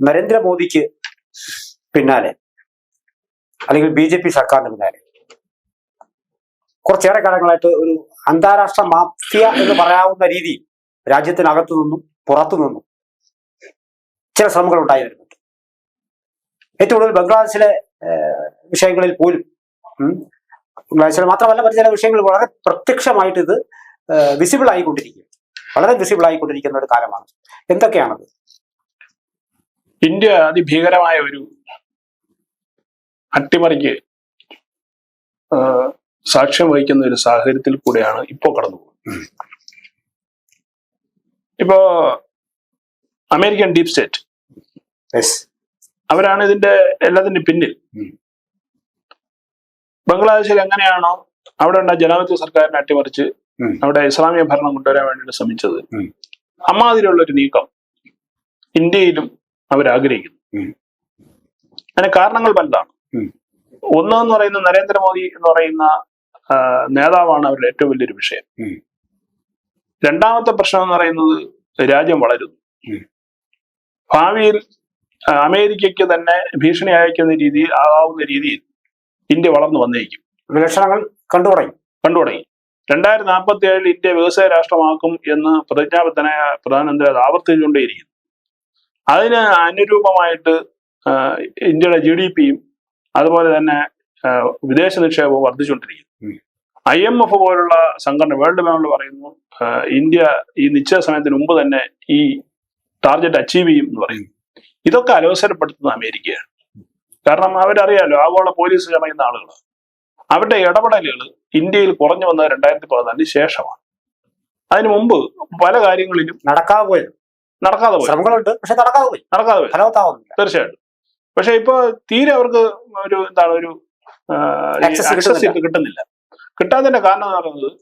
നരേന്ദ്രമോദിക്ക് പിന്നാലെ അല്ലെങ്കിൽ ബി ജെ പി സർക്കാരിന് പിന്നാലെ. കുറച്ചേറെ കാലങ്ങളായിട്ട് ഒരു അന്താരാഷ്ട്ര മാഫിയ എന്ന് പറയാവുന്ന രീതി രാജ്യത്തിനകത്തു നിന്നും പുറത്തു നിന്നും ചില ശ്രമങ്ങൾ ഉണ്ടായി ഏറ്റവും കൂടുതൽ ബംഗ്ലാദേശിലെ വിഷയങ്ങളിൽ പോലും ബംഗ്ലാദേശിൽ മാത്രമല്ല മറ്റു ചില വിഷയങ്ങൾ വളരെ പ്രത്യക്ഷമായിട്ട് ഇത് വിസിബിൾ ആയിക്കൊണ്ടിരിക്കുകയാണ്. വളരെ വിസിബിൾ ആയിക്കൊണ്ടിരിക്കുന്ന ഒരു കാലമാണ്. എന്തൊക്കെയാണത്? ഇന്ത്യ അതിഭീകരമായ ഒരു അട്ടിമറിക്ക് സാക്ഷ്യം വഹിക്കുന്ന ഒരു സാഹചര്യത്തിൽ കൂടെയാണ് ഇപ്പോൾ കടന്നു പോകുന്നത്. ഇപ്പോ അമേരിക്കൻ ഡീപ് സ്റ്റേറ്റ്. അവരാണ് ഇതിന്റെ എല്ലാത്തിന്റെ പിന്നിൽ. ബംഗ്ലാദേശിൽ എങ്ങനെയാണോ അവിടെ ഉണ്ടായ ജനാധിപത്യ സർക്കാരിനെ അട്ടിമറിച്ച് അവിടെ ഇസ്ലാമിക ഭരണം കൊണ്ടുവരാൻ വേണ്ടിയിട്ട് ശ്രമിച്ചത്. അമ്മാതിരിയുള്ള ഒരു നീക്കം ഇന്ത്യയിലും അവർ ആഗ്രഹിക്കുന്നു ഉം. അതിന് കാരണങ്ങൾ പലതാണ്. ഉം. ഒന്ന് എന്ന് പറയുന്ന നരേന്ദ്രമോദി എന്ന് പറയുന്ന നേതാവാണ് അവരുടെ ഏറ്റവും വലിയൊരു വിഷയം. രണ്ടാമത്തെ പ്രശ്നം എന്ന് പറയുന്നത് രാജ്യം വളരുന്നു. ഭാവിയിൽ അമേരിക്കയ്ക്ക് തന്നെ ഭീഷണി അയക്കുന്ന രീതിയിൽ ആകാവുന്ന രീതിയിൽ ഇന്ത്യ വളർന്നു വന്നേക്കും. വിലക്ഷണങ്ങൾ കണ്ടു തുടങ്ങി. കണ്ടു തുടങ്ങി. രണ്ടായിരത്തി നാൽപ്പത്തി ഏഴിൽ ഇന്ത്യ വ്യവസായ രാഷ്ട്രമാക്കും എന്ന് പ്രതിജ്ഞാബദ്ധനായ പ്രധാനമന്ത്രി അത് ആവർത്തിച്ചുകൊണ്ടേയിരിക്കുന്നു. അതിന് അനുരൂപമായിട്ട് ഇന്ത്യയുടെ ജി ഡി പിയും അതുപോലെ തന്നെ വിദേശ നിക്ഷേപവും വർദ്ധിച്ചുകൊണ്ടിരിക്കുന്നു. ഐ എം എഫ് പോലുള്ള സംഘടന വേൾഡ് ബാങ്ക് പറയുന്നു ഇന്ത്യ ഈ നിശ്ചയ സമയത്തിന് മുമ്പ് തന്നെ ഈ ടാർഗറ്റ് അച്ചീവ് ചെയ്യും എന്ന് പറയുന്നു ഇതൊക്കെ അലോസരപ്പെടുത്തുന്ന അമേരിക്കയാണ്. കാരണം അവരറിയാലോ ആഗോള പോലീസ് ചമയുന്ന ആളുകൾ അവരുടെ ഇടപെടലുകൾ ഇന്ത്യയിൽ കുറഞ്ഞു വന്നത് രണ്ടായിരത്തി പതിനാലിന് ശേഷമാണ്. അതിനു മുമ്പ് പല കാര്യങ്ങളിലും നടക്കാതെ പോയത്. നടക്കാതെ പോയി. ശ്രമങ്ങളുണ്ട് പക്ഷെ നടക്കാതെ പോയി. നടക്കാതെ പോയി. ഫലവത്താവുന്നില്ല. തീർച്ചയായിട്ടും. പക്ഷെ ഇപ്പൊ തീരെ അവർക്ക് ഒരു എന്താണ് ഒരു ആക്സസ് കിട്ടുന്നില്ല. കിട്ടാൻ കിട്ടാത്തതിന്റെ കാരണം എന്ന് പറയുന്നത്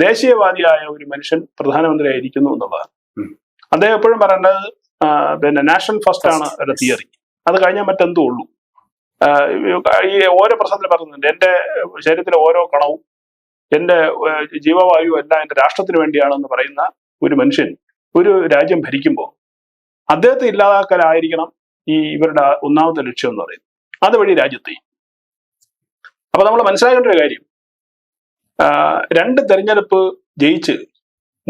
ദേശീയവാദിയായ ഒരു മനുഷ്യൻ പ്രധാനമന്ത്രി ആയിരിക്കുന്നു എന്നുള്ളതാണ്. അദ്ദേഹം എപ്പോഴും പറയേണ്ടത് പിന്നെ നാഷണൽ ഫസ്റ്റ് ആണ്. ഒരു തിയറി. അത് കഴിഞ്ഞാൽ മറ്റെന്തോ ഉള്ളൂ. ഈ ഓരോ പ്രശ്നത്തിൽ പറയുന്നുണ്ട്. എന്റെ ശരീരത്തിലെ ഓരോ കണവും എന്റെ ജീവവായു എല്ലാം എന്റെ രാഷ്ട്രത്തിന് വേണ്ടിയാണെന്ന് പറയുന്ന ഒരു മനുഷ്യൻ ഒരു രാജ്യം ഭരിക്കുമ്പോൾ അദ്ദേഹത്തെ ഇല്ലാതാക്കലായിരിക്കണം ഈ ഇവരുടെ ഒന്നാമത്തെ ലക്ഷ്യം എന്ന് പറയുന്നത്. അതുവഴി രാജ്യത്തെ. അപ്പൊ നമ്മൾ മനസ്സിലാക്കേണ്ട ഒരു കാര്യം. രണ്ട് തെരഞ്ഞെടുപ്പ് ജയിച്ച്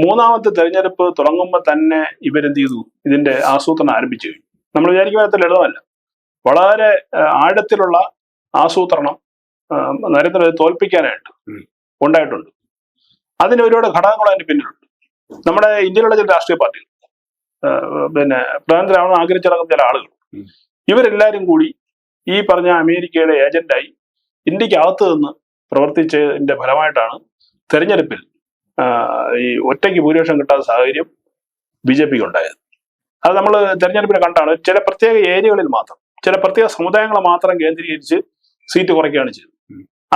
മൂന്നാമത്തെ തെരഞ്ഞെടുപ്പ് തുടങ്ങുമ്പോൾ തന്നെ ഇവരെന്ത് ചെയ്തു? ഇതിന്റെ ആസൂത്രണം ആരംഭിച്ചു. കഴിഞ്ഞു നമ്മൾ വിചാരിക്കുന്ന അത്ര ലളിതമല്ല. വളരെ ആഴത്തിലുള്ള ആസൂത്രണം നരേന്ദ്രമോദി തോൽപ്പിക്കാനായിട്ട് ഉണ്ടായിട്ടുണ്ട്. അതിന് ഒരുപാട് ഘടകങ്ങൾ അതിന്റെ പിന്നിലുണ്ട്. നമ്മുടെ ഇന്ത്യയിലുള്ള ചില രാഷ്ട്രീയ പാർട്ടികൾ പിന്നെ പ്രധാനമന്ത്രിയാവണം ആഗ്രഹിച്ചിറങ്ങുന്ന ചില ആളുകൾ ഇവരെല്ലാവരും ഇവരെല്ലാരും കൂടി ഈ പറഞ്ഞ അമേരിക്കയുടെ ഏജന്റായി ഇന്ത്യക്കകത്ത് നിന്ന് പ്രവർത്തിച്ചതിന്റെ ഫലമായിട്ടാണ് തെരഞ്ഞെടുപ്പിൽ ഈ ഒറ്റയ്ക്ക് ഭൂരിപക്ഷം കിട്ടാത്ത സാഹചര്യം ബി ജെ പിക്ക് ഉണ്ടായത്. അത് നമ്മൾ തെരഞ്ഞെടുപ്പിനെ കണ്ടാണ് ചില പ്രത്യേക ഏരിയകളിൽ മാത്രം ചില പ്രത്യേക സമുദായങ്ങളെ മാത്രം കേന്ദ്രീകരിച്ച് സീറ്റ് കുറയ്ക്കുകയാണ് ചെയ്തത്.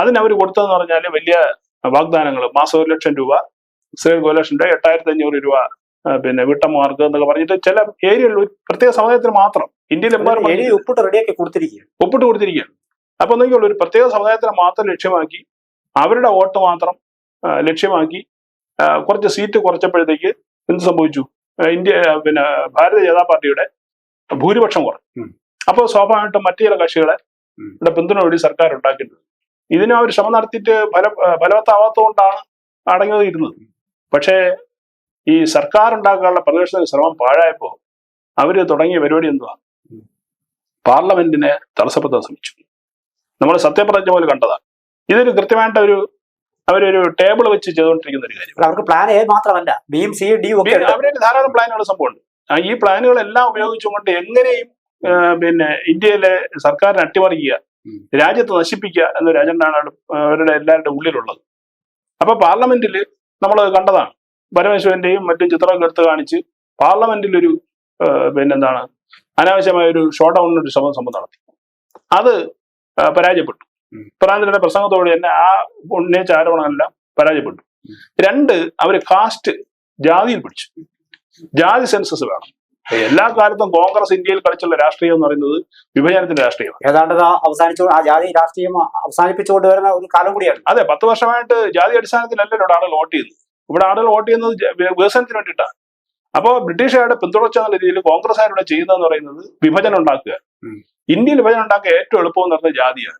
അതിനവർ കൊടുത്തതെന്ന് പറഞ്ഞാൽ വലിയ വാഗ്ദാനങ്ങൾ മാസം ഒരു ലക്ഷം രൂപ സ്ത്രീകൾക്ക് ഒരു ലക്ഷം രൂപ എട്ടായിരത്തി അഞ്ഞൂറ് രൂപ പിന്നെ വിട്ടമാർഗം എന്നൊക്കെ പറഞ്ഞിട്ട് ചില ഏരിയയിൽ ഒരു പ്രത്യേക സമുദായത്തിന് മാത്രം ഇന്ത്യയിലെമ്പാടും എഴുതി ഒപ്പിട്ട് റെഡിയാക്കി കൊടുത്തിരിക്കുക ഒപ്പിട്ട് കൊടുത്തിരിക്കുകയാണ്. അപ്പൊ നോക്കിയുള്ള ഒരു പ്രത്യേക സമുദായത്തിനെ മാത്രം ലക്ഷ്യമാക്കി അവരുടെ വോട്ട് മാത്രം ലക്ഷ്യമാക്കി കുറച്ച് സീറ്റ് കുറച്ചപ്പോഴത്തേക്ക് എന്ത് സംഭവിച്ചു? ഇന്ത്യ പിന്നെ ഭാരതീയ ജനതാ പാർട്ടിയുടെ ഭൂരിപക്ഷം കുറഞ്ഞു. അപ്പോൾ സ്വാഭാവികമായിട്ടും മറ്റു ചില കക്ഷികളെ ഇവിടെ പിന്തുണ വഴി സർക്കാർ ഉണ്ടാക്കിയിട്ടുണ്ട്. ഇതിനും അവർ ശ്രമം നടത്തിയിട്ട് ഫല ഫലവത്താവാത്തതുകൊണ്ടാണ് അടങ്ങി ഇരുന്നത്. പക്ഷേ ഈ സർക്കാർ ഉണ്ടാക്കാനുള്ള പ്രദേശ ശ്രമം പാഴായപ്പോ അവർ തുടങ്ങിയ പരിപാടി എന്തുവാ? പാർലമെന്റിനെ തടസ്സപ്പെടുത്താൻ ശ്രമിച്ചു. നമ്മൾ സത്യപ്രതിജ്ഞ പോലെ കണ്ടതാണ്. ഇതൊരു കൃത്യമായിട്ട് ഒരു അവരൊരു ടേബിൾ വെച്ച് ചെയ്തുകൊണ്ടിരിക്കുന്ന ഒരു കാര്യം. അവർക്ക് പ്ലാൻ എ മാത്രമല്ല ബിയും സി ഡി അവരുടെ ധാരാളം പ്ലാനുകൾ സംഭവമുണ്ട്. ഈ പ്ലാനുകളെല്ലാം ഉപയോഗിച്ചുകൊണ്ട് എങ്ങനെയും പിന്നെ ഇന്ത്യയിലെ സർക്കാരിനെ അട്ടിമറിക്കുക രാജ്യത്ത് നശിപ്പിക്കുക എന്നൊരു അവരുടെ- അവരുടെ എല്ലാവരുടെ ഉള്ളിലുള്ളത്. അപ്പൊ പാർലമെന്റിൽ നമ്മൾ കണ്ടതാണ്. പരമേശ്വരന്റെയും മറ്റും ചിത്രമൊക്കെ എടുത്ത് കാണിച്ച് പാർലമെന്റിൽ ഒരു പിന്നെന്താണ് അനാവശ്യമായ ഒരു ഷോട്ട് ഡൗൺ ഒരു ശ്രമം സംഭവം നടത്തി. അത് പരാജയപ്പെട്ടു. പ്രധാനത്തിന്റെ പ്രസംഗത്തോടെ പ്രസംഗത്തോട് തന്നെ ആ ഉന്നയിച്ച ആരോപണമെല്ലാം പരാജയപ്പെട്ടു. രണ്ട് അവർ കാസ്റ്റ് ജാതിയിൽ പിടിച്ചു. ജാതി സെൻസസ് വേണം. എല്ലാ കാലത്തും കോൺഗ്രസ് ഇന്ത്യയിൽ കളിച്ചുള്ള രാഷ്ട്രീയം എന്ന് പറയുന്നത് വിഭജനത്തിന്റെ രാഷ്ട്രീയമാണ്. ഏതാണ്ട് അവസാനിച്ചു ആ ജാതി രാഷ്ട്രീയം അവസാനിപ്പിച്ചുകൊണ്ട് വരുന്ന ഒരു കാലം കൂടിയാണ് അതെ പത്ത് വർഷമായിട്ട് ജാതി അടിസ്ഥാനത്തിലല്ല ഇവിടെ ആളുകൾ വോട്ട് ചെയ്യുന്നത്. ഇവിടെ ആളുകൾ വോട്ട് ചെയ്യുന്നത് വികസനത്തിന് വേണ്ടിയിട്ടാണ്. അപ്പോൾ ബ്രിട്ടീഷുകാരുടെ പിന്തുടർച്ച എന്ന രീതിയിൽ കോൺഗ്രസ്സുകാരുടെ ചെയ്യുന്നതെന്ന് പറയുന്നത് വിഭജനം ഉണ്ടാക്കുക. ഇന്ത്യയിൽ വിഭജനം ഉണ്ടാക്കുക ഏറ്റവും എളുപ്പം എന്ന് പറഞ്ഞ ജാതിയാണ്.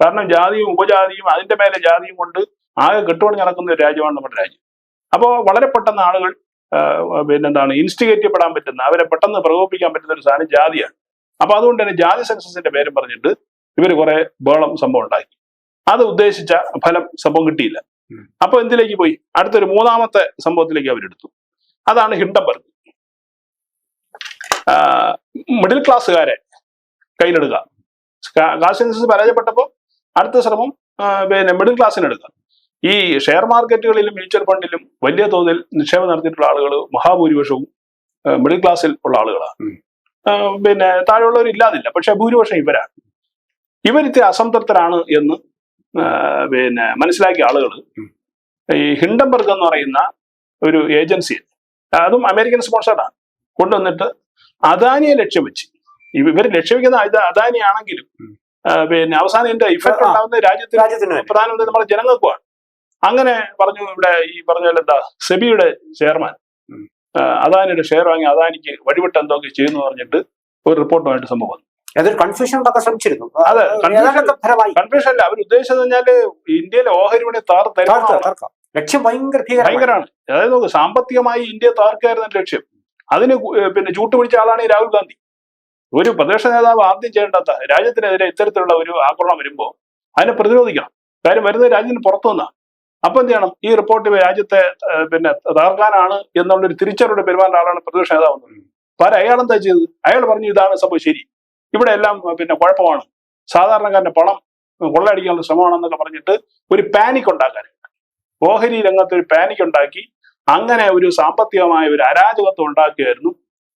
കാരണം ജാതിയും ഉപജാതിയും അതിന്റെ മേലെ ജാതിയും കൊണ്ട് ആകെ കെട്ടുകൊണ്ട് നടക്കുന്ന ഒരു രാജ്യമാണ് നമ്മുടെ രാജ്യം. അപ്പോൾ വളരെ പെട്ടെന്ന് ആളുകൾ പിന്നെന്താണ് ഇൻസ്റ്റിഗേറ്റ് ചെയ്യപ്പെടാൻ പറ്റുന്ന അവരെ പെട്ടെന്ന് പ്രകോപിപ്പിക്കാൻ പറ്റുന്ന ഒരു സാധനം ജാതിയാണ്. അപ്പൊ അതുകൊണ്ട് തന്നെ ജാതി സെൻസസിന്റെ പേരും പറഞ്ഞിട്ട് ഇവർ കുറെ ബേളം സംഭവം ഉണ്ടാക്കി. അത് ഉദ്ദേശിച്ച ഫലം സംഭവം കിട്ടിയില്ല. അപ്പൊ എന്തിലേക്ക് പോയി? അടുത്തൊരു മൂന്നാമത്തെ സംഭവത്തിലേക്ക് അവരെടുത്തു. അതാണ് ഹിണ്ടംബർഗ് മിഡിൽ ക്ലാസ്സുകാരെ കയ്യിലെടുക്കുക. ക്ലാസ് സെൻസസ് പരാജയപ്പെട്ടപ്പോൾ അടുത്ത ശ്രമം പിന്നെ മിഡിൽ ക്ലാസ്സിന് എടുക്കുക. ഈ ഷെയർ മാർക്കറ്റുകളിലും മ്യൂച്വൽ ഫണ്ടിലും വലിയ തോതിൽ നിക്ഷേപം നടത്തിയിട്ടുള്ള ആളുകൾ മഹാഭൂരിപക്ഷവും മിഡിൽ ക്ലാസ്സിൽ ഉള്ള ആളുകളാണ്. പിന്നെ താഴെയുള്ളവർ ഇല്ലാതില്ല. പക്ഷെ ഭൂരിപക്ഷം ഇവരാണ്. ഇവരിത്തെ അസംതൃപ്തരാണ് എന്ന് പിന്നെ മനസ്സിലാക്കിയ ആളുകൾ. ഈ ഹിൻഡംബർഗ് എന്ന് പറയുന്ന ഒരു ഏജൻസി അതും അമേരിക്കൻ സ്പോൺസർഡാണ്. കൊണ്ടുവന്നിട്ട് അദാനിയെ ലക്ഷ്യം വെച്ച് ഇവർ ലക്ഷ്യം വെക്കുന്ന അദാനിയാണെങ്കിലും പിന്നെ അവസാനം ഇതിന്റെ ഇഫക്റ്റ് ഉണ്ടാകുന്ന രാജ്യത്തിന് പ്രധാനമന്ത്രി നമ്മുടെ ജനങ്ങൾക്കുമാണ്. അങ്ങനെ പറഞ്ഞു ഇവിടെ ഈ പറഞ്ഞ പോലെ എന്താ സെബിയുടെ ചെയർമാൻ. അദാനിയുടെ ഷെയർ വാങ്ങി അദാനിക്ക് വഴിവിട്ട് എന്തൊക്കെ ചെയ്യുന്നു പറഞ്ഞിട്ട് ഒരു റിപ്പോർട്ടുമായിട്ട് സംഭവം അതൊരു കൺഫ്യൂഷൻ ഉണ്ടാക്കാൻ ശ്രമിച്ചിരുന്നു. അതെ, കൺഫ്യൂഷൻ അല്ല. അവർ ഉദ്ദേശിച്ചത് പറഞ്ഞാൽ ഇന്ത്യയിലെ ഓഹരി വിപണി താർ തകർക്കാം തരുന്ന തകർക്കാം ലക്ഷ്യം ഭയങ്കര ഭയങ്കരമാണ്. അതായത് നോക്ക് സാമ്പത്തികമായി ഇന്ത്യ താർക്കായിരുന്നു ലക്ഷ്യം. അതിന് പിന്നെ ചൂട്ട് പിടിച്ച ചൂട്ടുപിടിച്ച ആളാണ് ഈ രാഹുൽ ഗാന്ധി. ഒരു പ്രതിപക്ഷ നേതാവ് ആദ്യം ചെയ്യേണ്ടാത്ത രാജ്യത്തിനെതിരെ ഇത്തരത്തിലുള്ള ഒരു ആക്രമണം വരുമ്പോൾ അതിനെ പ്രതിരോധിക്കണം. കാര്യം വരുന്നത് രാജ്യത്തിന് പുറത്തു നിന്നാണ് അപ്പൊ എന്ത് ചെയ്യണം? ഈ റിപ്പോർട്ട് രാജ്യത്തെ പിന്നെ തകർക്കാനാണ് എന്നുള്ളൊരു തിരിച്ചറിവിടെ പെരുമാറുന്ന ആളാണ് പ്രതിപക്ഷ നേതാവ്. പല അയാൾ എന്താ ചെയ്തത്? അയാൾ പറഞ്ഞു ഇതാണ് സംഭവം ശരി. ഇവിടെ എല്ലാം പിന്നെ കുഴപ്പമാണ്. സാധാരണക്കാരന്റെ പണം കൊള്ളയടിക്കാനുള്ള ശ്രമമാണെന്നൊക്കെ പറഞ്ഞിട്ട് ഒരു പാനിക് ഉണ്ടാക്കാൻ ഓഹരി രംഗത്ത് ഒരു പാനിക് ഉണ്ടാക്കി. അങ്ങനെ ഒരു സാമ്പത്തികമായ ഒരു അരാജകത്വം ഉണ്ടാക്കിയായിരുന്നു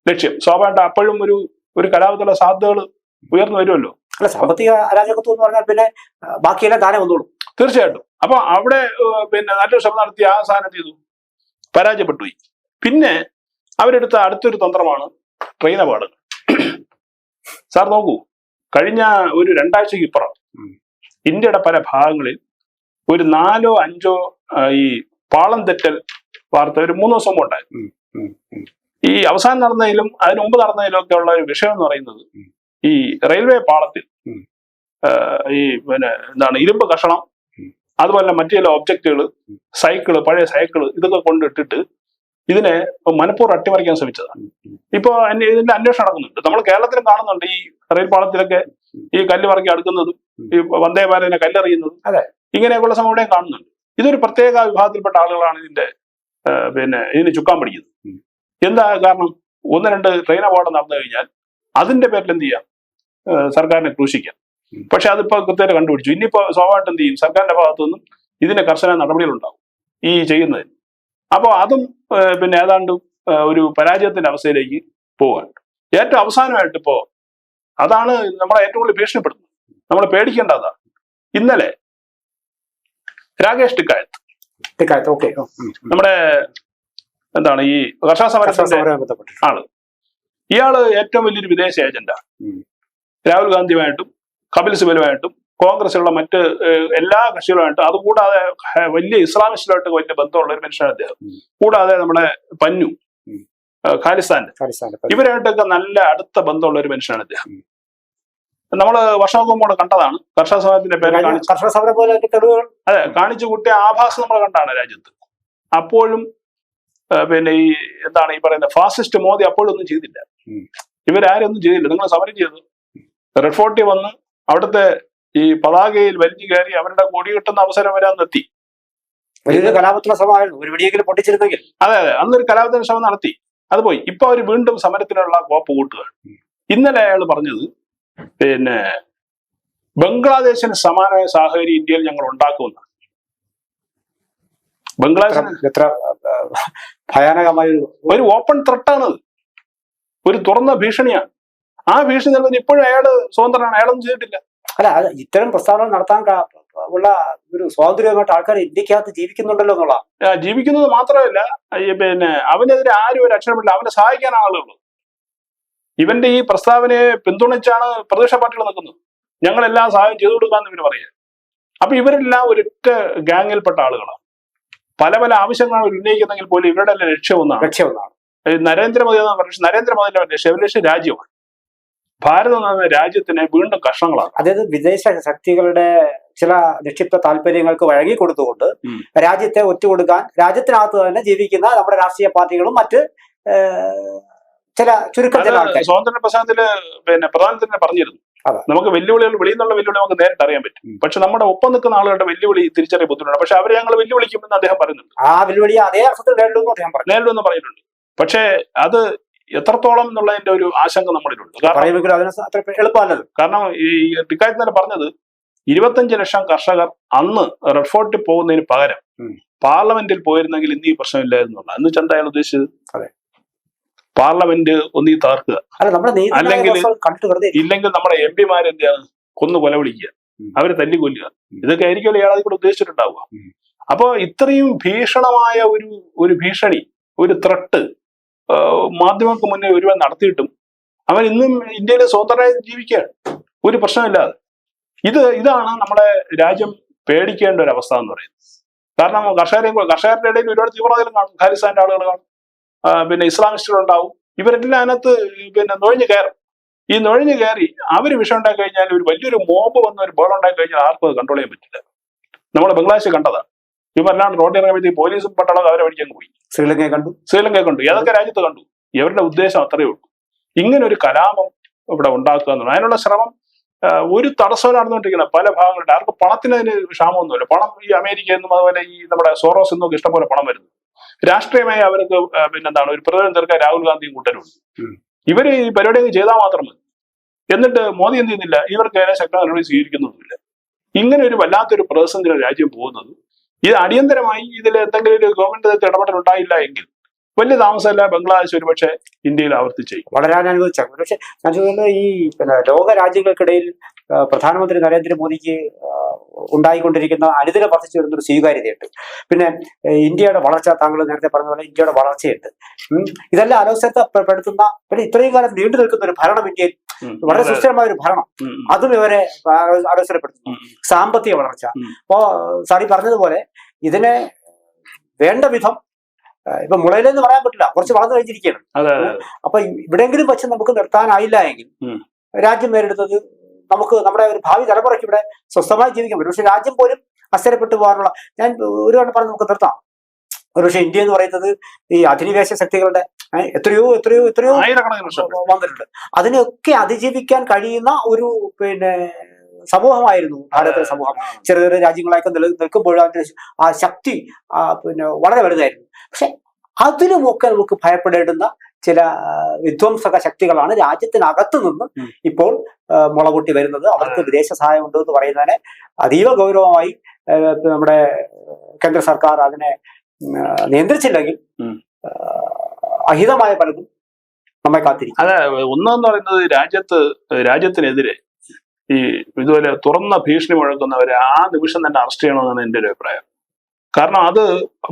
ലക്ഷ്യം. സ്വാഭാവികമായിട്ട് അപ്പോഴും ഒരു ഒരു കലാപത്തിലുള്ള സാധ്യതകൾ ഉയർന്നു വരുമല്ലോ. അല്ല സാമ്പത്തിക അരാജകത്വം എന്ന് പറഞ്ഞാൽ പിന്നെ ബാക്കിയെല്ലാം താനെ വന്നോളും. തീർച്ചയായിട്ടും അപ്പൊ അവിടെ പിന്നെ നല്ലൊരു ശ്രമം നടത്തി ആ സാധനം ചെയ്തു പരാജയപ്പെട്ടു പോയി പിന്നെ അവരെടുത്ത അടുത്തൊരു തന്ത്രമാണ് ട്രെയിൻ അപകടം സാർ നോക്കൂ കഴിഞ്ഞ ഒരു രണ്ടാഴ്ചക്ക് ഇപ്പുറം. ഇന്ത്യയുടെ പല ഭാഗങ്ങളിൽ ഒരു നാലോ അഞ്ചോ ഈ പാളം തെറ്റൽ വാർത്ത ഒരു മൂന്ന് ദിവസം ഉണ്ടായി. ഈ അവസാനം നടന്നതിലും അതിന് മുമ്പ് നടന്നതിലും ഒക്കെ ഉള്ള ഒരു വിഷയം എന്ന് പറയുന്നത് ഈ റെയിൽവേ പാളത്തിൽ ഈ പിന്നെ എന്താണ് ഇരുമ്പ് കഷണം. അതുപോലെ മറ്റു ചില ഒബ്ജക്റ്റുകൾ സൈക്കിൾ പഴയ സൈക്കിൾ ഇതൊക്കെ കൊണ്ടിട്ടിട്ട് ഇതിനെ മനഃപൂർവം അട്ടിമറിക്കാൻ ശ്രമിച്ചതാണ്. ഇപ്പൊ ഇതിന്റെ അന്വേഷണം നടക്കുന്നുണ്ട് നമ്മൾ കേരളത്തിലും കാണുന്നുണ്ട് ഈ റെയിൽ പാളത്തിലൊക്കെ ഈ കല്ല് പറക്കി അടുക്കുന്നതും. ഈ വന്ദേ ഭാരതിനെ കല്ലെറിയുന്നതും അതെ. ഇങ്ങനെയൊക്കെയുള്ള സംഭവം ഇവിടെയും കാണുന്നുണ്ട് ഇതൊരു പ്രത്യേക വിഭാഗത്തിൽപ്പെട്ട ആളുകളാണ് ഇതിന്റെ പിന്നെ ഇതിന് ചുക്കാൻ പിടിക്കുന്നത് എന്താ കാരണം ഒന്ന് രണ്ട് ട്രെയിൻ അപകടം നടന്നു കഴിഞ്ഞാൽ അതിന്റെ പേരിൽ എന്ത് ചെയ്യാം സർക്കാരിനെ ക്രൂശിക്കാം. പക്ഷെ അതിപ്പോ കൃത്യമായിട്ട് കണ്ടുപിടിച്ചു. ഇനിയിപ്പോ സ്വാഭാവികമായിട്ട് എന്ത് ചെയ്യും? സർക്കാരിന്റെ ഭാഗത്തു നിന്നും ഇതിന് കർശന നടപടികളുണ്ടാവും ഈ ചെയ്യുന്നതിന്. അപ്പോൾ അതും പിന്നെ ഏതാണ്ട് ഒരു പരാജയത്തിന്റെ അവസ്ഥയിലേക്ക് പോവാൻ. ഏറ്റവും അവസാനമായിട്ട് ഇപ്പോ അതാണ് നമ്മളെ ഏറ്റവും കൂടുതൽ ഭീഷണിപ്പെടുത്തുന്നത്. നമ്മൾ പേടിക്കേണ്ട അതാണ് ഇന്നലെ രാകേഷ് ടിക്കായത്ത്. ടിക്കായത്ത് ഓക്കെ. നമ്മുടെ എന്താണ് ഈ കർഷക സമരത്തിന്റെ ആൾ. ഇയാൾ ഏറ്റവും വലിയൊരു വിദേശ ഏജന്റാണ്. രാഹുൽ ഗാന്ധിയുമായിട്ടും കപിൽ സിബലുമായിട്ടും കോൺഗ്രസിലുള്ള മറ്റ് എല്ലാ കക്ഷികളുമായിട്ടും അതുകൂടാതെ വലിയ ഇസ്ലാമിസ്റ്റുമായിട്ട് വലിയ ബന്ധമുള്ള ഒരു മനുഷ്യനാണ് അദ്ദേഹം. കൂടാതെ നമ്മുടെ പന്നു ഖാലിസ്ഥാന്റെ ഇവരായിട്ടൊക്കെ നല്ല അടുത്ത ബന്ധമുള്ള ഒരു മനുഷ്യനാണ് അദ്ദേഹം. നമ്മൾ നമ്മൾ വർഷങ്ങൾക്ക് മുമ്പ് കണ്ടതാണ്. കർഷക സമരത്തിന്റെ പേര് കർഷക സമരം പോലെ അതെ കാണിച്ചു കൂട്ടിയ ആഭാസം നമ്മൾ കണ്ടാണ് രാജ്യത്ത്. അപ്പോഴും പിന്നെ ഈ എന്താണ് ഈ പറയുന്ന ഫാസിസ്റ്റ് മോദി അപ്പോഴും ഒന്നും ചെയ്തില്ല ഇവരാരൊന്നും ചെയ്തില്ല. നിങ്ങൾ സമരം ചെയ്തു. റെഡ് ഫോർട്ടി വന്ന് അവിടുത്തെ ഈ പതാകയിൽ വലിഞ്ഞു കയറി അവരുടെ കൊടി കിട്ടുന്ന അവസരം വരാൻ നിർത്തി ഒരു വെടിയെങ്കിലും പൊട്ടിച്ചിരുന്നെങ്കിൽ. അതെ അതെ. അന്നൊരു കലാപത്തിന് ശ്രമം നടത്തി. അത് പോയി. ഇപ്പൊ അവർ വീണ്ടും സമരത്തിനുള്ള കോപ്പ് കൂട്ടുകയാണ്. ഇന്നലെ അയാൾ പറഞ്ഞത് പിന്നെ ബംഗ്ലാദേശിന് സമാനമായ സാഹചര്യം ഇന്ത്യയിൽ ഞങ്ങൾ ഉണ്ടാക്കുമെന്ന് ബംഗ്ലാദേശിന് എത്ര- ഭയാനകമായ ഒരു ഓപ്പൺ ത്രട്ടാണത് ഒരു തുറന്ന ഭീഷണിയാണ്. ആ ഭീഷണി നിലനിന്ന് ഇപ്പോഴും അയാൾ സ്വതന്ത്രനാണ്. അയാളൊന്നും ചെയ്തിട്ടില്ല. അല്ല അത് ഇത്തരം പ്രസ്താവനകൾ നടത്താൻ ഉള്ള ഒരു സ്വാതന്ത്ര്യമായിട്ട് ആൾക്കാർ ഇന്ത്യക്കകത്ത് ജീവിക്കുന്നുണ്ടല്ലോ എന്നുള്ള ജീവിക്കുന്നത് മാത്രമല്ല പിന്നെ അവനെതിരെ ആരും ഒരു അക്ഷരമില്ല അവനെ സഹായിക്കാൻ ആളുകൾ ഇവന്റെ ഈ പ്രസ്താവനയെ പിന്തുണച്ചാണ് പ്രതിപക്ഷ പാർട്ടികൾ നിൽക്കുന്നത്. ഞങ്ങളെല്ലാം സഹായം ചെയ്തു കൊടുക്കാന്ന് ഇവർ പറയുക. അപ്പൊ ഇവരെല്ലാം ഒരൊറ്റ ഗാങ്ങിൽപ്പെട്ട ആളുകളാണ്. പല പല ആവശ്യങ്ങളാണ് ഇവർ ഉന്നയിക്കുന്നെങ്കിൽ പോലും ഇവരുടെ എല്ലാം ലക്ഷ്യം ഒന്നാണ്. ലക്ഷ്യം ഒന്നാണ്. നരേന്ദ്രമോദി നരേന്ദ്രമോദിന്റെ ലക്ഷ്യം ശിവലേഷ് രാജ്യമാണ്. ഭാരതം എന്ന രാജ്യത്തിനെ വീണ്ടും കഷ്ണങ്ങളാണ്. അതായത് വിദേശ ശക്തികളുടെ ചില നിക്ഷിപ്ത താല്പര്യങ്ങൾക്ക് വഴങ്ങി കൊടുത്തുകൊണ്ട് രാജ്യത്തെ ഒറ്റുകൊടുക്കാൻ രാജ്യത്തിനകത്ത് തന്നെ ജീവിക്കുന്ന നമ്മുടെ രാഷ്ട്രീയ പാർട്ടികളും മറ്റ് ചില ചുരുക്കം ചില ആൾക്കാർ സ്വാതന്ത്ര്യ പ്രസ്ഥാനത്തിൽ പിന്നെ പ്രധാനമന്ത്രി തന്നെ പറഞ്ഞിരുന്നു. അതെ. നമുക്ക് വെല്ലുവിളികൾ വെളിയിൽ നിന്നുള്ള വെല്ലുവിളി നമുക്ക് നേരിട്ട് അറിയാൻ പറ്റും. പക്ഷെ നമ്മുടെ ഒപ്പം നിൽക്കുന്ന ആളുകളുടെ വെല്ലുവിളി തിരിച്ചറിയ ബുദ്ധിമുട്ടാണ്. പക്ഷെ അവരെ ഞങ്ങൾ വെല്ലുവിളിക്കുമെന്ന് അദ്ദേഹം പറയുന്നുണ്ട്. ആ വെല്ലുവിളി അതേ അർത്ഥത്തിൽ നേരിടുമെന്ന് അദ്ദേഹം നേരിടുമെന്ന് പറഞ്ഞിട്ടുണ്ട് പക്ഷേ അത് എത്രത്തോളം എന്നുള്ളതിന്റെ ഒരു ആശങ്ക നമ്മളിലുണ്ട്. കാരണം കാരണം ഈ ടിക്കായത്ത് തന്നെ പറഞ്ഞത് ഇരുപത്തഞ്ച് ലക്ഷം കർഷകർ അന്ന് റെഡ്ഫോർട്ടിൽ പോകുന്നതിന് പകരം പാർലമെന്റിൽ പോയിരുന്നെങ്കിൽ ഇന്ന് ഈ പ്രശ്നമില്ലായിരുന്നുള്ള അന്ന് വെച്ചാൽ എന്തായാലും ഉദ്ദേശിച്ചത്? അതെ. പാർലമെന്റ് ഒന്നീ തകർക്കുക. അല്ലെങ്കിൽ- ഇല്ലെങ്കിൽ നമ്മുടെ എം ചെയ്യാണ്? കൊന്നു കൊല വിളിക്കുക ഉം. അവരെ തല്ലിക്കൊല്ലുക. ഉം. ഇതൊക്കെ ആയിരിക്കുമല്ലോ ഇയാൾ കൂടെ ഉദ്ദേശിച്ചിട്ടുണ്ടാവുക. അപ്പോൾ അപ്പോ ഇത്രയും ഭീഷണമായ ഒരു ഒരു ഭീഷണി ഒരു ത്രട്ട് മാധ്യമങ്ങൾക്ക് മുന്നേ ഒരുവൻ നടത്തിയിട്ടും അവൻ ഇന്നും ഇന്ത്യയിൽ സ്വതന്ത്രമായി ജീവിക്കുകയാണ്. ഒരു പ്രശ്നമില്ലാതെ. ഇത് ഇതാണ് നമ്മുടെ രാജ്യം പേടിക്കേണ്ട ഒരു അവസ്ഥ എന്ന് പറയുന്നത്. കാരണം കർഷകരെ കർഷകരുടെ ഇടയിൽ ഒരുപാട് തീവ്രവാദികൾ കാണും. ഖാലിസ്ഥാന്റെ ആളുകൾ കാണും. പിന്നെ ഇസ്ലാമിസ്റ്റുകൾ ഉണ്ടാവും. ഇവരെല്ലാം അതിനകത്ത് പിന്നെ നുഴഞ്ഞു കയറും. ഈ നുഴഞ്ഞു കയറി അവർ വിഷം ഉണ്ടാക്കി കഴിഞ്ഞാൽ ഒരു വലിയൊരു മോബ് വന്ന ഒരു ബോൾ ഉണ്ടാക്കി കഴിഞ്ഞാൽ ആർക്കും അത് കൺട്രോൾ ചെയ്യാൻ പറ്റില്ല. നമ്മൾ ബംഗ്ലാദേശ് കണ്ടതാണ് ഇവരെല്ലാം റോഡിൽ ഇറങ്ങുമ്പോഴത്തേക്ക് പോലീസും പട്ടാളം അവരെ പഠിക്കാൻ പോയി. ശ്രീലങ്കയെ കണ്ടു? ശ്രീലങ്ക കണ്ടു. ഏതൊക്കെ രാജ്യത്ത് കണ്ടു? ഇവരുടെ ഉദ്ദേശം അത്രയേ ഉള്ളൂ. ഇങ്ങനെ ഒരു കലാപം ഇവിടെ ഉണ്ടാക്കുക എന്നുള്ളത് അതിനുള്ള ശ്രമം ഒരു തടസ്സവും നടന്നുകൊണ്ടിരിക്കുന്ന പല ഭാഗങ്ങളുണ്ട് ആർക്കും പണത്തിന് അതിന് ക്ഷാമമൊന്നുമില്ല. പണം ഈ അമേരിക്കയിൽ നിന്നും അതുപോലെ ഈ നമ്മുടെ സോറോസ് എന്നൊക്കെ ഇഷ്ടംപോലെ പണം വരുന്നു. രാഷ്ട്രീയമായി അവർക്ക് പിന്നെന്താണ് ഒരു പ്രതിരോധം തീർക്കാൻ രാഹുൽ ഗാന്ധിയും കൂട്ടരുണ്ട് ഇവർ ഇവർ ഈ പരിപാടി അങ്ങ് ചെയ്താൽ മാത്രം മതി. എന്നിട്ട് മോദി എന്ത് ചെയ്യുന്നില്ല? ഇവർക്ക് നേരെ ശക്ത നടപടി സ്വീകരിക്കുന്നൊന്നുമില്ല. ഇങ്ങനെ ഒരു വല്ലാത്തൊരു പ്രതിസന്ധിയിലാണ് രാജ്യം പോകുന്നത്. ഇത് അടിയന്തരമായി ഇതിൽ എന്തെങ്കിലും ഒരു ഗവൺമെന്റ് ഇടപെടൽ ഉണ്ടായില്ല എങ്കിൽ വലിയ താമസമല്ല. ബംഗ്ലാദേശ് ഒരുപക്ഷെ ഇന്ത്യയിൽ ആവർത്തിച്ചു വളരാൻ അനുവദിച്ച പക്ഷെ ഞാൻ ചോദിക്കുന്നത് ഈ പിന്നെ ലോക രാജ്യങ്ങൾക്കിടയിൽ പ്രധാനമന്ത്രി നരേന്ദ്രമോദിക്ക് ഉണ്ടായിക്കൊണ്ടിരിക്കുന്ന അനുദിന വർദ്ധിച്ചു വരുന്ന ഒരു സ്വീകാര്യതയുണ്ട്. പിന്നെ ഇന്ത്യയുടെ വളർച്ച താങ്കൾ നേരത്തെ പറഞ്ഞ പോലെ ഇന്ത്യയുടെ വളർച്ചയുണ്ട്. ഇതെല്ലാം അലോസരപ്പെടുത്തുന്ന പിന്നെ ഇത്രയും കാലം നീണ്ടു നിൽക്കുന്ന ഒരു ഭരണം ഇന്ത്യയിൽ വളരെ സുസ്ഥിരമായ ഒരു ഭരണം. അതും ഇവരെ അലോസരപ്പെടുത്തുന്നു. സാമ്പത്തിക വളർച്ച. അപ്പോ സാറി പറഞ്ഞതുപോലെ ഇതിനെ വേണ്ട വിധം ഇപ്പൊ മുളയിലെന്ന് പറയാൻ പറ്റില്ല. കുറച്ച് വളർന്നു കഴിഞ്ഞിരിക്കുകയാണ് അതെ അപ്പൊ ഇവിടെങ്കിലും വെച്ച് നമുക്ക് നിർത്താനായില്ല എങ്കിൽ. രാജ്യം നേരിടുന്നത് നമുക്ക് നമ്മുടെ ഒരു ഭാവി തലമുറയ്ക്ക് ഇവിടെ സ്വസ്ഥമായി ജീവിക്കാൻ പറ്റും. പക്ഷെ രാജ്യം പോലും അസ്ഥിരപ്പെട്ടു പോകാനുള്ള ഞാൻ ഒരു തവണ പറഞ്ഞ് നമുക്ക് നിർത്താം. ഒരുപക്ഷെ ഇന്ത്യ എന്ന് പറയുന്നത് ഈ അധിനിവേശ ശക്തികളുടെ എത്രയോ എത്രയോ എത്രയോ വന്നിട്ടുണ്ട്. അതിനെയൊക്കെ അതിജീവിക്കാൻ കഴിയുന്ന ഒരു പിന്നെ സമൂഹമായിരുന്നു ഭാരതത്തിലെ സമൂഹം. ചെറിയ ചെറിയ രാജ്യങ്ങളൊക്കെ നില അതിന്റെ ആ ശക്തി പിന്നെ വളരെ വലുതായിരുന്നു. പക്ഷെ അതിലുമൊക്കെ നമുക്ക് ഭയപ്പെടേണ്ടുന്ന ചില വിധ്വംസക ശക്തികളാണ് രാജ്യത്തിനകത്ത് നിന്ന് ഇപ്പോൾ മുളകൂട്ടി വരുന്നത്. അവർക്ക് വിദേശ സഹായം ഉണ്ട് എന്ന് പറയുന്നതിനെ അതീവ ഗൗരവമായി നമ്മുടെ കേന്ദ്ര സർക്കാർ അതിനെ നിയന്ത്രിച്ചില്ലെങ്കിൽ അഹിതമായ പലതും നമ്മെ കാത്തിരിക്കും. അതെ ഒന്നെന്ന് പറയുന്നത് രാജ്യത്ത് രാജ്യത്തിനെതിരെ ഈ ഇതുപോലെ തുറന്ന ഭീഷണി മുഴക്കുന്നവരെ ആ നിമിഷം തന്നെ അറസ്റ്റ് ചെയ്യണമെന്നാണ് എന്റെ ഒരു അഭിപ്രായം. കാരണം അത്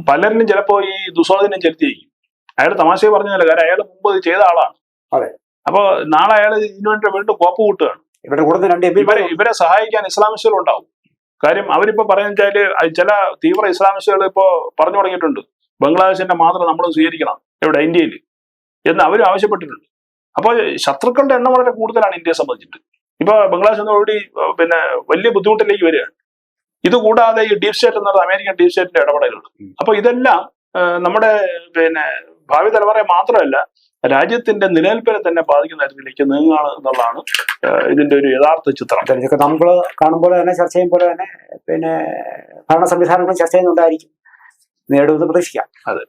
പലരിലും ചിലപ്പോൾ ഈ ദുസ്വാധീനം ചെലുത്തിയിരിക്കും. അയാൾ തമാശയെ പറഞ്ഞതല്ല കാരണം അയാൾ മുമ്പ് ഇത് ചെയ്ത ആളാണ്. അതെ. അപ്പോൾ നാളെ അയാൾ ഇതിനുവേണ്ടി വീണ്ടും കോപ്പ് കൂട്ടുകയാണ്. ഇവരെ ഇവരെ സഹായിക്കാൻ ഇസ്ലാമിസ്റ്റുകൾ ഉണ്ടാവും. കാര്യം അവരിപ്പോ പറയുന്ന വെച്ചാൽ ചില തീവ്ര ഇസ്ലാമിസ്റ്റുകൾ ഇപ്പോ പറഞ്ഞു തുടങ്ങിയിട്ടുണ്ട്. ബംഗ്ലാദേശിന്റെ മാത്രം നമ്മൾ സ്വീകരിക്കണം എവിടെ ഇന്ത്യയിൽ എന്ന് അവരും ആവശ്യപ്പെട്ടിട്ടുണ്ട്. അപ്പോൾ ശത്രുക്കളുടെ എണ്ണം വളരെ കൂടുതലാണ് ഇന്ത്യയെ സംബന്ധിച്ചിട്ട്. ഇപ്പൊ ബംഗ്ലാദേശ് ഓൾറെഡി പിന്നെ വലിയ ബുദ്ധിമുട്ടിലേക്ക് വരികയാണ്. ഇത് കൂടാതെ ഈ ഡീപ് സ്റ്റേറ്റ് എന്ന് പറഞ്ഞാൽ അമേരിക്കൻ ഡീപ് സ്റ്റേറ്റിന്റെ ഇടപെടലുണ്ട്. അപ്പൊ ഇതെല്ലാം നമ്മുടെ പിന്നെ ഭാവി തലമുറയെ മാത്രമല്ല രാജ്യത്തിന്റെ നിലനിൽപ്പിനെ തന്നെ ബാധിക്കുന്ന തരത്തിലേക്ക് നീങ്ങുകയാണ് എന്നുള്ളതാണ് ഇതിന്റെ ഒരു യഥാർത്ഥ ചിത്രം. ഇതൊക്കെ നമ്മൾ കാണുമ്പോൾ തന്നെ ചർച്ച ചെയ്യുമ്പോൾ തന്നെ പിന്നെ ഭരണ സംവിധാനങ്ങളും ചർച്ച ചെയ്യുന്നുണ്ടായിരിക്കും. നേടുമെന്ന് പ്രതീക്ഷിക്കാം. അതെ.